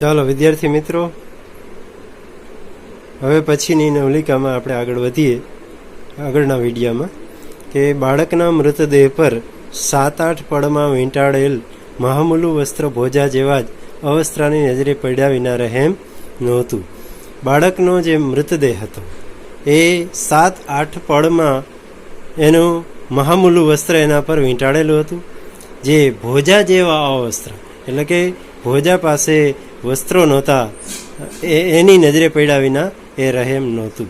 ચાલો, વિદ્યાર્થી મિત્રો, હવે પછીની નવલિકામાં આપણે આગળ વધીએ, આગળના વિડીયામાં, કે બાળકના મૃતદેહ પર સાત આઠ પળમાં વીંટાળેલ મહામૂલું વસ્ત્ર ભોજા જેવા જ અવસ્ત્રાની નજરે પડ્યા વિના રહેમ નહોતું. બાળકનો જે મૃતદેહ હતો, એ સાત આઠ પળમાં એનું મહામૂલું વસ્ત્ર એના પર વીંટાળેલું હતું, જે ભોજા જેવા અવસ્ત્ર, એટલે કે ભોજા પાસે વસ્ત્રો નહોતા. એની નજરે પડ્યા વિના એ રહેમ નહોતું.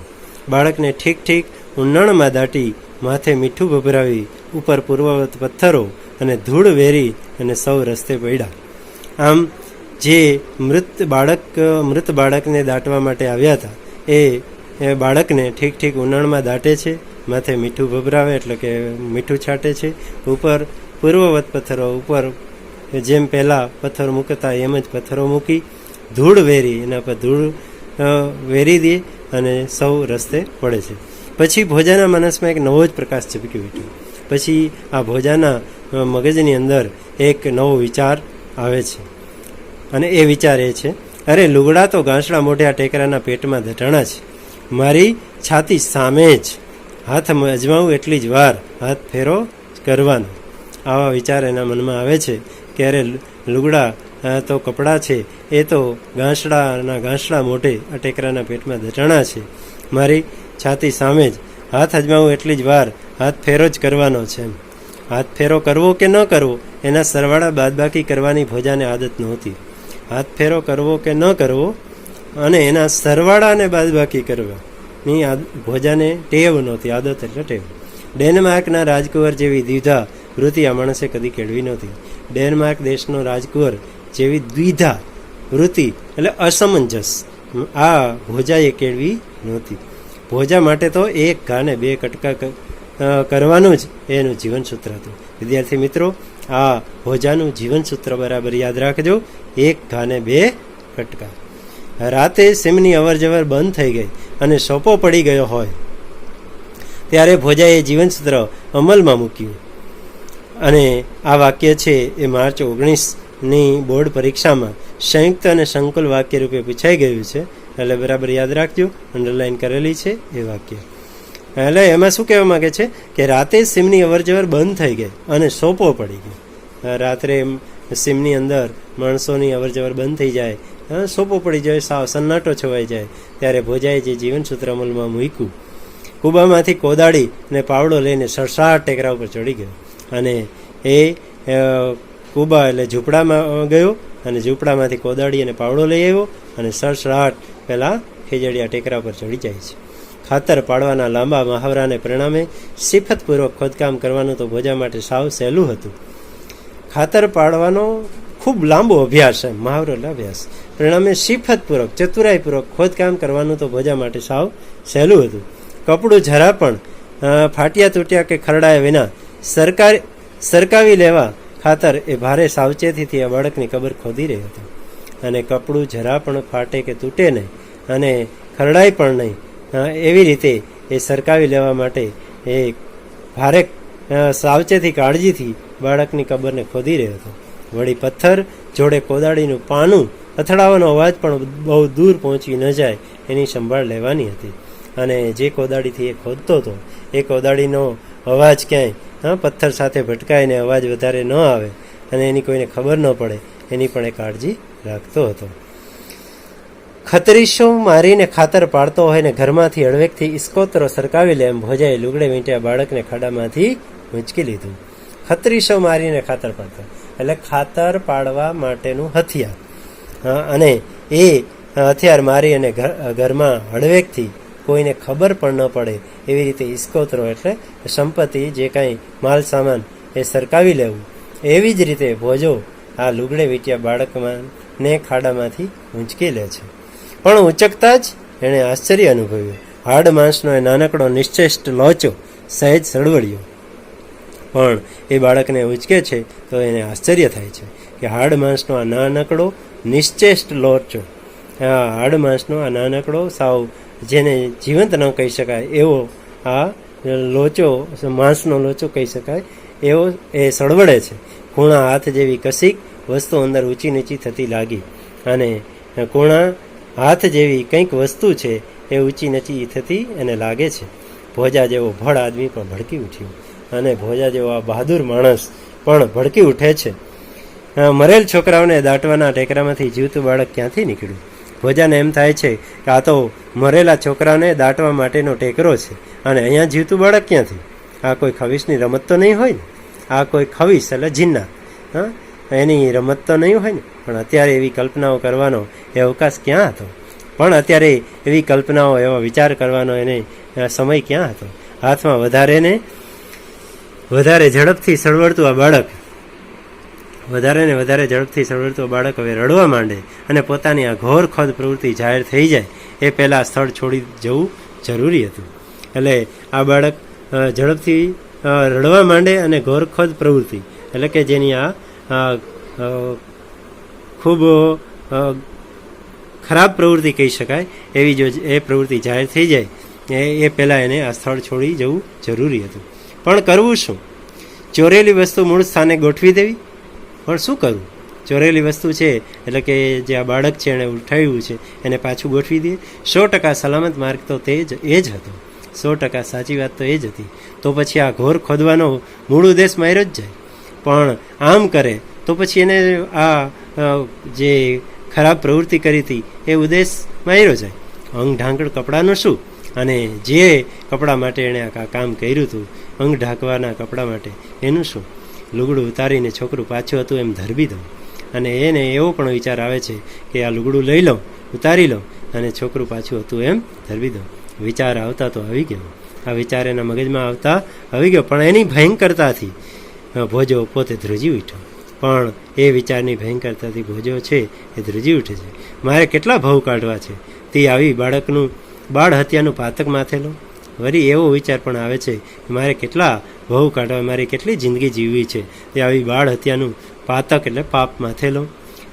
બાળકને ઠીક ઠીક ઉન્નણમાં દાટી માથે મીઠું ભભરાવી ઉપર પૂર્વવત પથ્થરો અને ધૂળ વેરી અને સૌ રસ્તે પડ્યા. આમ જે મૃત બાળક, મૃત બાળકને દાટવા માટે આવ્યા હતા એ બાળકને ઠીક ઠીક ઉનાળમાં દાટે છે, માથે મીઠું ભભરાવે એટલે કે મીઠું છાંટે છે, ઉપર પૂર્વવત પથ્થરો ઉપર જેમ પહેલાં પથ્થર મૂકતા એમ જ પથ્થરો મૂકી ધૂળ વેરી, એના પર ધૂળ વેરી દે અને સૌ રસ્તે પડે છે. પછી ભોજાના માનસમાં એક નવો જ પ્રકાશ ઝબકી ઉઠ્યો પછી આ ભોજાના મગજની અંદર એક નવો વિચાર આવે છે. અને એ વિચાર એ છે, અરે, લુગડા તો ઘાસડા મોઢા ટેકરાના પેટમાં ધટાણા છે. મારી છાતી સામે જ. હાથ અજમાવું એટલી જ વાર. હાથ ફેરો કરવાનો. આવા વિચાર એના મનમાં આવે છે. કે અરે લુગડા તો કપડાં છે, એ તો ગાંસડાના ઘાસડા મોઢે આ ટેકરાના પેટમાં દટાણા છે. મારી છાતી સામે જ, હાથ અજમાવું એટલી જ વાર, હાથ ફેરો જ કરવાનો છે હાથ ફેરો કરવો કે ન કરવો, એના સરવાળા બાદબાકી કરવાની ભોજાને આદત નહોતી. હાથ ફેરો કરવો કે ન કરવો, અને એના સરવાળાને બાદબાકી કરવાની ભોજાને ટેવ નહોતી, આદત એટલે ટેવ. ડેનમાર્કના રાજકુંવર જેવી દ્વિધા વૃત્તિ આ માણસે કદી કેળવી નહોતી. ડેનમાર્ક દેશનો રાજકુંવર જેવી દ્વિધા, વૃત્તિ એટલે અસમંજસ. આ ભોજાએ કેળવી નહોતી. ભોજા માટે તો એક ઘાને બે કટકા કરવાનું જ એનું જીવનસૂત્ર હતું. વિદ્યાર્થી મિત્રો, આ ભોજાનું જીવનસૂત્ર બરાબર યાદ રાખજો. એક ઘાને બે કટકા. રાતે સિમની અવરજવર બંધ થઈ ગઈ અને સોપો પડી ગયો હોય, ત્યારે ભોજાએ જીવનસૂત્ર અમલમાં મૂક્યું. અને આ વાક્ય છે એ માર્ચ ઓગણીસની બોર્ડ પરીક્ષામાં સંયુક્ત અને સંકુલ વાક્ય રૂપે પૂછાઈ ગયું છે. એટલે બરાબર યાદ રાખજો અંડરલાઇન કરેલી છે એ વાક્ય. એટલે એમાં શું કહેવા માંગે છે કે રાતે સિમની અવરજવર બંધ થઈ ગઈ અને સોપો પડી ગયો. રાત્રે સિમની અંદર માણસોની અવરજવર બંધ થઈ જાય સોપો પડી જાય સાવ સન્નાટો છવાઈ જાય, ત્યારે ભોજાએ જે જીવનસૂત્ર અમલમાં મૂક્યું, કુબામાંથી કોદાળી અને પાવડો લઈને સડસાટ ટેકરા ઉપર ચડી ગયો. અને એ કુબા એટલે ઝૂંપડામાં ગયો અને ઝૂંપડામાંથી કોદાળી અને પાવડો લઈ આવ્યો અને સડસડાટ પહેલાં ખેજડીયા ટેકરા પર ચડી જાય છે. ખાતર પાડવાના લાંબા મહાવરાને પરિણામે સિફતપૂર્વક ખોદકામ કરવાનું તો ભોજા માટે સાવ સહેલું હતું. ખાતર પાડવાનો ખૂબ લાંબો અભ્યાસ છે મહાવરો અભ્યાસ. પરિણામે સિફતપૂર્વક, ચતુરાઈપૂર્વક ખોદકામ કરવાનું તો ભોજા માટે સાવ સહેલું હતું. કપડું જરા પણ ફાટ્યા તૂટ્યા કે ખરડાયા વિના સરકાર સરકાવી લેવા ખાતર એ ભારે સાવચેતીથી આ બાળકની કબર ખોદી રહી હતી. અને કપડું જરા પણ ફાટે કે તૂટે નહીં અને ખરડાય પણ નહીં. એવી રીતે એ સરકાવી લેવા માટે એ ભારે સાવચેતી કાળજીથી બાળકની કબરને ખોદી રહ્યો હતો. વળી પથ્થર જોડે કોદાળીનું પાનું, અથડાવાનો અવાજ પણ બહુ દૂર પહોંચી ન જાય એની સંભાળ લેવાની હતી. અને જે કોદાળીથી એ ખોદતો હતો, એ કોદાળીનો અવાજ ક્યાંય પથ્થર સાથે ભટકાઈને અવાજ વધારે ન આવે અને એની કોઈને ખબર ન પડે, એની પણ એ કાળજી રાખતો હતો. ખતરીશો મારીને ખાતર પાડતો હોય ને ઘરમાંથી હળવેકથી ઇસ્કોતરો સરકાવી લે એમ ભોજાએ લુગડે વીંટ્યા બાળકને ખાડામાંથી ઊંચકી લીધું. ખતરીશો મારીને ખાતર પાડતો. એટલે ખાતર પાડવા માટેનું હથિયાર. અને એ હથિયાર મારી અને ઘર- ઘરમાં હળવેકથી કોઈને ખબર પણ ન પડે એવી રીતે ઇસ્કોતરો એટલે સંપત્તિ જે કાંઈ માલ સામાન એ સરકાવી લેવું. એવી જ રીતે ભોજો આ લુગડે વીંટ્યા બાળકમાં ને ખાડામાંથી ઊંચકી લે છે. પણ ઊંચકતા જ એણે આશ્ચર્ય અનુભવ્યું. હાડ માંસનો એ નાનકડો નિશ્ચેષ્ટ લોચો સહેજ સળવળ્યો. પણ એ બાળકને ઉચકે છે તો એને આશ્ચર્ય થાય છે કે હાડ માંસનો આ નાનકડો નિશ્ચેષ્ટ લોચો. આ હાડ માંસનો આ નાનકડો સાવ જેને જીવંત ન કહી શકાય, એવો આ લોચો, માંસનો લોચો કહી શકાય, એવો એ સળવડે છે. ખૂણા હાથ જેવી કસીક વસ્તુ અંદર ઊંચી નીચી થતી લાગી અને કોણા હાથ જેવી કંઈક વસ્તુ છે એ ઊંચી નીચી થતી એને લાગે છે. ભોજા જેવો ભળ આદમી પણ ભડકી ઉઠ્યો અને ભોજા જેવો આ બહાદુર માણસ પણ ભડકી ઉઠે છે. મરેલ છોકરાઓને દાટવાના ટેકરામાંથી જીવતું બાળક ક્યાંથી નીકળ્યું? ભોજાને એમ થાય છે કે આ તો મરેલા છોકરાને દાટવા માટેનો ટેકરો છે. અને અહીંયા જીવતું બાળક ક્યાંથી? આ કોઈ ખવિશની રમત તો નહીં હોય ને? આ કોઈ ખવિશ, એટલે જીન્ના. હા? એની રમત તો નહીં હોય ને? પણ અત્યારે એવી કલ્પનાઓ કરવાનો એ અવકાશ ક્યાં હતો? પણ અત્યારે એવી કલ્પનાઓ, એવા વિચાર કરવાનો એને સમય ક્યાં હતો? હાથમાં વધારે ને વધારે ઝડપથી સળવડતું આ બાળક વધારે ને વધારે ઝડપથી સળવડતો બાળક હવે રડવા માંડે અને પોતાની આ ઘોર ખોદ પ્રવૃત્તિ જાહેર થઈ જાય, એ પહેલાં સ્થળ છોડી જવું જરૂરી હતું. એટલે આ બાળક ઝડપથી રડવા માંડે અને ઘોરખોદ પ્રવૃત્તિ, એટલે કે જેની આ ખૂબ ખરાબ પ્રવૃત્તિ કહી શકાય, એવી જો, એ પ્રવૃત્તિ જાહેર થઈ જાય, એ એ પહેલાં એને આ સ્થળ છોડી જવું જરૂરી હતું. પણ કરવું શું? ચોરેલી વસ્તુ મૂળ સ્થાને ગોઠવી દેવી પણ શું કરવું ચોરેલી વસ્તુ છે, એટલે કે જે આ બાળક છે એણે ઉઠાવ્યું છે, એને પાછું ગોઠવી દઈએ. સો ટકા સલામત માર્ગ તો તે જ, એ જ હતો. સો ટકા સાચી વાત તો એ જ હતી. તો પછી આ ઘોર ખોદવાનો મૂળ ઉદ્દેશ માર્યો જ જાય. પણ આમ કરે, તો પછી એને આ જે ખરાબ પ્રવૃત્તિ કરી હતી, એ ઉદ્દેશ માર્યો જાય. અંગ ઢાંકણ કપડાનું શું? અને જે કપડાં માટે એણે આ કામ કર્યું હતું અંગ ઢાંકવાના કપડાં માટે, એનું શું? લુગડું ઉતારીને છોકરું પાછું હતું એમ ધરબી દઉં. અને એને એવો પણ વિચાર આવે છે કે આ લુગડું લઈ લઉં ઉતારી લઉં અને છોકરું પાછું હતું એમ ધરબી દઉં. વિચાર આવતા તો આવી ગયો. આ વિચાર એના મગજમાં આવતા આવી ગયો. પણ એની ભયંકરતાથી ભોજો પોતે ધ્રુજી ઉઠ્યો. પણ એ વિચારની ભયંકરતાથી ભોજો છે એ ધ્રુજી ઉઠે છે. મારે કેટલા ભાવ કાઢવા છે. તે આવી બાળકનું, બાળ હત્યાનું પાતક માથે લો. વળી એવો વિચાર પણ આવે છે કે મારે કેટલા બહુ કાઢવા, મારી કેટલી જિંદગી જીવવી છે. તે આવી બાળ હત્યાનું પાતક એટલે પાપ માથેલો,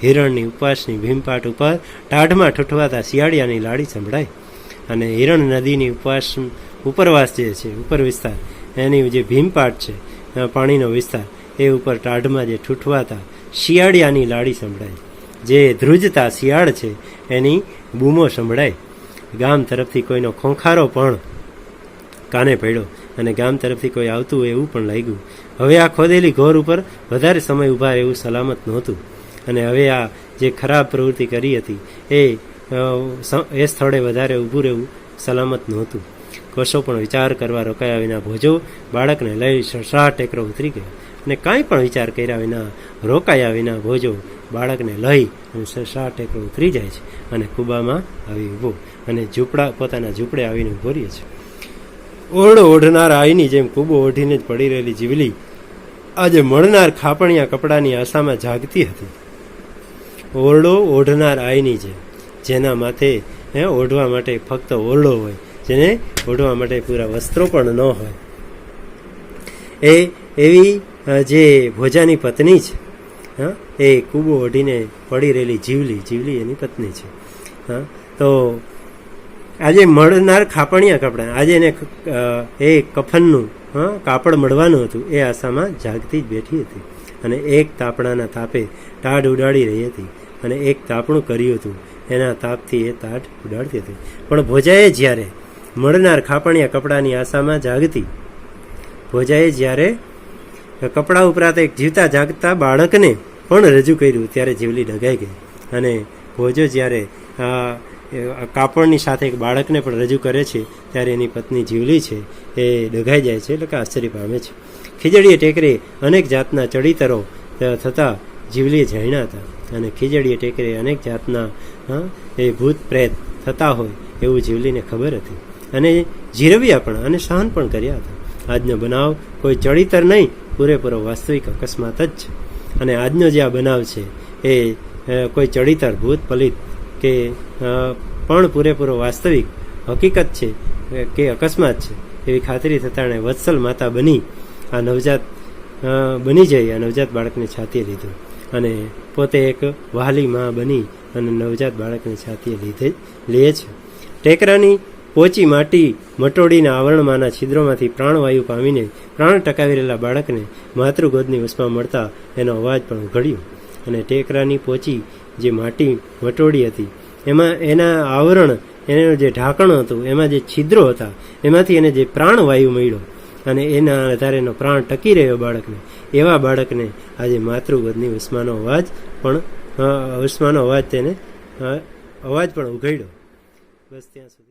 હિરણની ઉપવાસની ભીમપાટ ઉપર ટાઢમાં ઠૂઠવાતા શિયાળિયાની લાડી સંભળાય. અને હિરણ નદીની ઉપવાસ ઉપરવાસ જે છે, ઉપર વિસ્તાર, એની જે ભીમપાટ છે પાણીનો વિસ્તાર, એ ઉપર ટાઢમાં જે ઠૂઠવાતા શિયાળિયાની લાડી સંભળાય. જે ધ્રુજતા શિયાળ છે, એની બૂમો સંભળાય. ગામ તરફથી કોઈનો ખોંખારો પણ કાને પડ્યો અને ગામ તરફથી કોઈ આવતું હોય એવું પણ લાગ્યું. હવે આ ખોદેલી ઘોર ઉપર વધારે સમય ઊભા એવું સલામત નહોતું. અને હવે આ જે ખરાબ પ્રવૃત્તિ કરી હતી, એ એ સ્થળે વધારે ઊભું રહેવું સલામત નહોતું. કશો પણ વિચાર કરવા રોકાયા વિના ભોજો બાળકને લઈ સસરા ટેકરો ઉતરી ગયો. અને કાંઈ પણ વિચાર કર્યા વિના રોકાયા વિના ભોજો બાળકને લઈ અને સસરા ટેકરો ઉતરી જાય છે અને કુબામાં આવી ઊભો. અને ઝૂંપડા, પોતાના ઝૂંપડે આવીને ઊભો રહે છે. ઓરડો ઓઢનાર આઈની જેમ કૂબો ઓઢીને જ પડી રહેલી જીવલી આજે મળનાર ખાપણિયા કપડાની આશામાં જાગતી હતી. ઓરડો ઓઢનાર આઈની જેમ, જેના માથે, હે, ઓઢવા માટે ફક્ત ઓરડો હોય, જેને ઓઢવા માટે પૂરા વસ્ત્રો પણ ન હોય. એ એવી જે ભોજાની પત્ની છે, હા, એ કૂબો ઓઢીને પડી રહેલી જીવલી જીવલી એની પત્ની છે, હા, તો આજે મળનાર ખાપણિયા કપડાં. આજે એને એ કફનનું, હા, કાપડ મળવાનું હતું. એ આશામાં જાગતી જ બેઠી હતી. અને એક તાપણાના તાપે ટાઢ ઉડાડી રહી હતી. અને એક તાપણું કર્યું હતું. એના તાપથી એ તાઢ ઉડાડતી હતી. પણ ભોજાએ જ્યારે મળનાર ખાપણિયા કપડાની આશામાં જાગતી, ભોજાએ જ્યારે કપડા ઉપરાંત એક જીવતા જાગતા બાળકને પણ રજૂ કર્યું, ત્યારે જીવલી ડગાઈ ગઈ. અને ભોજો જ્યારે આ કાપડની સાથે એક બાળકને પણ રજૂ કરે છે, ત્યારે એની પત્ની જીવલી છે, એ ડઘાઈ જાય છે એટલે કે આશ્ચર્ય પામે છે. ખીજડીએ ટેકરે અનેક જાતના ચડિતરો થતાં જીવલીએ જાણ્યા હતા અને ખીજડીએ ટેકરે અનેક જાતના એ ભૂત પ્રેત થતા હોય એવું જીવલીને ખબર હતી. અને જીરવ્યા પણ અને સહન પણ કર્યા હતા. આજનો બનાવ કોઈ ચડિતર નહીં, પૂરેપૂરો વાસ્તવિક અકસ્માત જ છે. અને આજનો જે આ બનાવ છે, એ કોઈ ચડિતર ભૂત પલિત કે પણ પૂરેપૂરો વાસ્તવિક, હકીકત છે કે અકસ્માત છે, એવી ખાતરી થતાં વત્સલ માતા બની, આ નવજાત બની જઈ, આ નવજાત બાળકને છાતીએ લીધું. અને પોતે એક વહાલી માં બની અને નવજાત બાળકને છાતીએ લીધે લે છે. ટેકરાની પોચી માટી મટોડીના આવરણમાંના છિદ્રોમાંથી પ્રાણવાયુ પામીને પ્રાણ ટકાવી રહેલા બાળકને માતૃગોદની વસમાં મળતા એનો અવાજ પણ ઉઘડ્યો. અને ટેકરાની પોચી જે માટી વટોડી હતી, એમાં એના આવરણ, એનું જે ઢાંકણ હતું, એમાં જે છિદ્રો હતા, એમાંથી એને જે પ્રાણવાયુ મળ્યો અને એના આધારે એનો પ્રાણ ટકી રહ્યો બાળકને. એવા બાળકને આજે માતૃગદની ઉષ્માનો અવાજ પણ ઉષ્માનો અવાજ તેને અવાજ પણ ઉઘડ્યો. બસ ત્યાં સુધી.